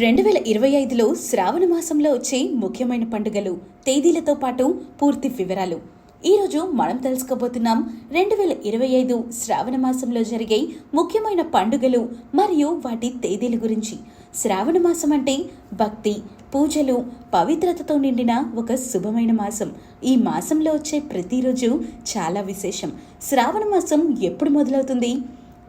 రెండు వేల ఇరవై ఐదులో శ్రావణ మాసంలో వచ్చే ముఖ్యమైన పండుగలు తేదీలతో పాటు పూర్తి వివరాలు. ఈరోజు మనం తెలుసుకోబోతున్నాం రెండు వేల ఇరవై ఐదు శ్రావణ మాసంలో జరిగే ముఖ్యమైన పండుగలు మరియు వాటి తేదీల గురించి. శ్రావణ మాసం అంటే భక్తి పూజలు పవిత్రతతో నిండిన ఒక శుభమైన మాసం. ఈ మాసంలో వచ్చే ప్రతిరోజు చాలా విశేషం. శ్రావణ మాసం ఎప్పుడు మొదలవుతుంది?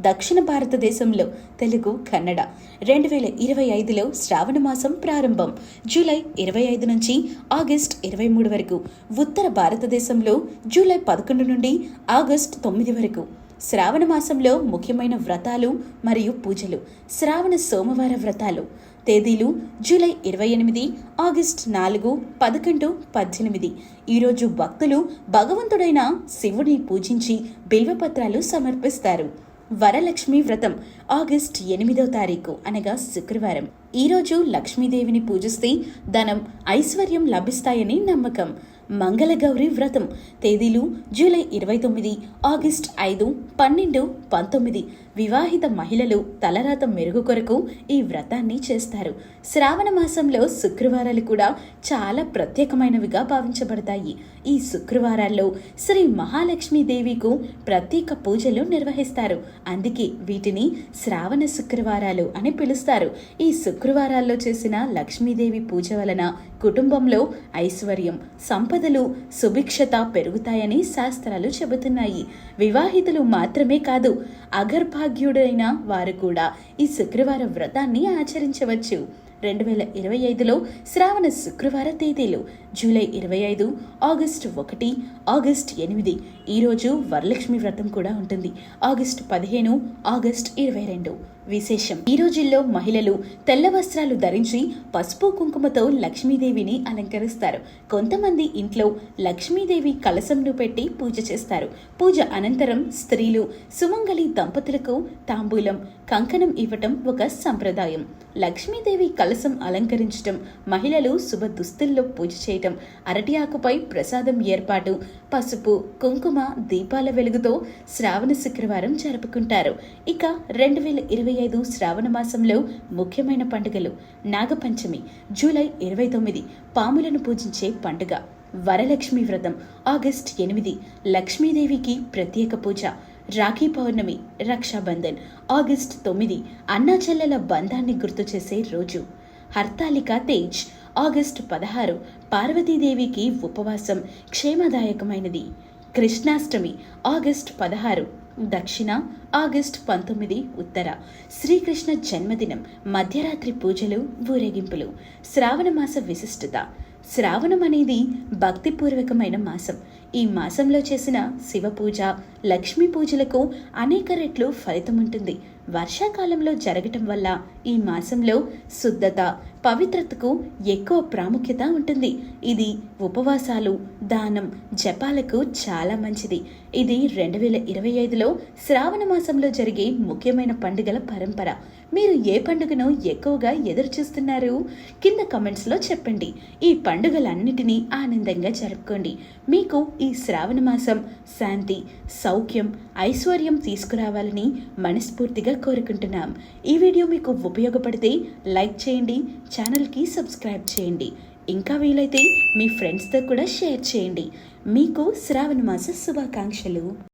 దక్షిణ భారతదేశంలో తెలుగు కన్నడ. రెండు వేల ఇరవై ఐదులో శ్రావణ మాసం ప్రారంభం. జూలై ఇరవై ఐదు నుంచి ఆగస్ట్ ఇరవై మూడు వరకు. ఉత్తర భారతదేశంలో జూలై పదకొండు నుండి ఆగస్ట్ తొమ్మిది వరకు. శ్రావణ మాసంలో ముఖ్యమైన వ్రతాలు మరియు పూజలు. శ్రావణ సోమవార వ్రతాలు. తేదీలు జూలై ఇరవై ఎనిమిది ఆగస్ట్ నాలుగు పదకొండు పద్దెనిమిది. ఈరోజు భక్తులు భగవంతుడైన శివుని పూజించి బిల్వపత్రాలు సమర్పిస్తారు. వరలక్ష్మి వ్రతం ఆగస్ట్ ఎనిమిదో తారీఖు అనగా శుక్రవారం. ఈరోజు లక్ష్మీదేవిని పూజిస్తే ధనం ఐశ్వర్యం లభిస్తాయని నమ్మకం. మంగళగౌరి వ్రతం. తేదీలు జూలై ఇరవై తొమ్మిది ఆగస్ట్ ఐదు పన్నెండు పంతొమ్మిది. వివాహిత మహిళలు తలరాత మెరుగు కొరకు ఈ వ్రతాన్ని చేస్తారు. శ్రావణ మాసంలో శుక్రవారాలు కూడా చాలా ప్రత్యేకమైనవిగా భావించబడతాయి. ఈ శుక్రవారాల్లో శ్రీ మహాలక్ష్మీదేవికు ప్రత్యేక పూజలు నిర్వహిస్తారు. అందుకే వీటిని శ్రావణ శుక్రవారాలు అని పిలుస్తారు. ఈ శుక్రవారాల్లో చేసిన లక్ష్మీదేవి పూజ వలన కుటుంబంలో ఐశ్వర్యం సంపదలు సుభిక్షత పెరుగుతాయని శాస్త్రాలు చెబుతున్నాయి. వివాహితులు మాత్రమే కాదు అగర్భాగ్యుడైన వారు కూడా ఈ శుక్రవార వ్రతాన్ని ఆచరించవచ్చు. రెండు వేల ఇరవై ఐదులో శ్రావణ శుక్రవార తేదీలు జూలై ఇరవై ఐదు ఆగస్టు ఒకటి ఆగస్ట్ ఎనిమిది. ఈరోజు వరలక్ష్మి వ్రతం కూడా ఉంటుంది. ఆగస్టు పదిహేను ఆగస్ట్ ఇరవై రెండు. విశేషం. ఈ రోజుల్లో మహిళలు తెల్ల వస్త్రాలు ధరించి పసుపు కుంకుమతో లక్ష్మీదేవిని అలంకరిస్తారు. కొంతమంది ఇంట్లో లక్ష్మీదేవి కలసంను పెట్టి పూజ చేస్తారు. పూజ అనంతరం స్త్రీలు సుమంగళి దంపతులకు తాంబూలం కంకణం ఇవ్వటం ఒక సంప్రదాయం. లక్ష్మీదేవి కలసం అలంకరించటం మహిళలు శుభ దుస్తుల్లో పూజ చేయటం అరటి ఆకుపై ప్రసాదం ఏర్పాటు పసుపు కుంకుమ దీపాల వెలుగుతో శ్రావణ శుక్రవారం జరుపుకుంటారు. ఇక రెండు వేల ఇరవై ఐదు శ్రావణ మాసంలో ముఖ్యమైన పండుగలు. నాగపంచమి జూలై ఇరవై తొమ్మిది పాములను పూజించే పండుగ. వరలక్ష్మి వ్రతం ఆగస్ట్ ఎనిమిది లక్ష్మీదేవికి ప్రత్యేక పూజ. రాఖీ పౌర్ణమి రక్షాబంధన్. ఆగస్ట్ తొమ్మిది అన్నాచెల్లెల బంధాన్ని గుర్తు చేసే రోజు. హర్తాలిక తేజ్. ఆగస్ట్ పదహారు పార్వతీదేవికి ఉపవాసం క్షేమదాయకమైనది. కృష్ణాష్టమి ఆగస్ట్ పదహారు దక్షిణ ఆగస్ట్ పంతొమ్మిది ఉత్తర. శ్రీకృష్ణ జన్మదినం మధ్యరాత్రి పూజలు ఊరేగింపులు. శ్రావణ మాస విశిష్టత. శ్రావణం అనేది భక్తిపూర్వకమైన మాసం. ఈ మాసంలో చేసిన శివ పూజ లక్ష్మీ పూజలకు అనేక రెట్లు ఫలితం ఉంటుంది. వర్షాకాలంలో జరగటం వల్ల ఈ మాసంలో శుద్ధత పవిత్రతకు ఎక్కువ ప్రాముఖ్యత ఉంటుంది. ఇది ఉపవాసాలు దానం జపాలకు చాలా మంచిది. ఇది రెండు వేల ఇరవై ఐదులో శ్రావణ మాసంలో జరిగే ముఖ్యమైన పండుగల పరంపర. మీరు ఏ పండుగను ఎక్కువగా ఎదురు చూస్తున్నారు కింద కమెంట్స్లో చెప్పండి. ఈ పండుగలన్నిటినీ ఆనందంగా జరుపుకోండి. మీకు ఈ శ్రావణ మాసం శాంతి సౌఖ్యం ఐశ్వర్యం తీసుకురావాలని మనస్ఫూర్తిగా కోరుకుంటున్నాం. ఈ వీడియో మీకు ఉపయోగపడితే లైక్ చేయండి ఛానల్కి సబ్స్క్రైబ్ చేయండి. ఇంకా వీలైతే మీ ఫ్రెండ్స్తో కూడా షేర్ చేయండి. మీకు శ్రావణ మాస శుభాకాంక్షలు.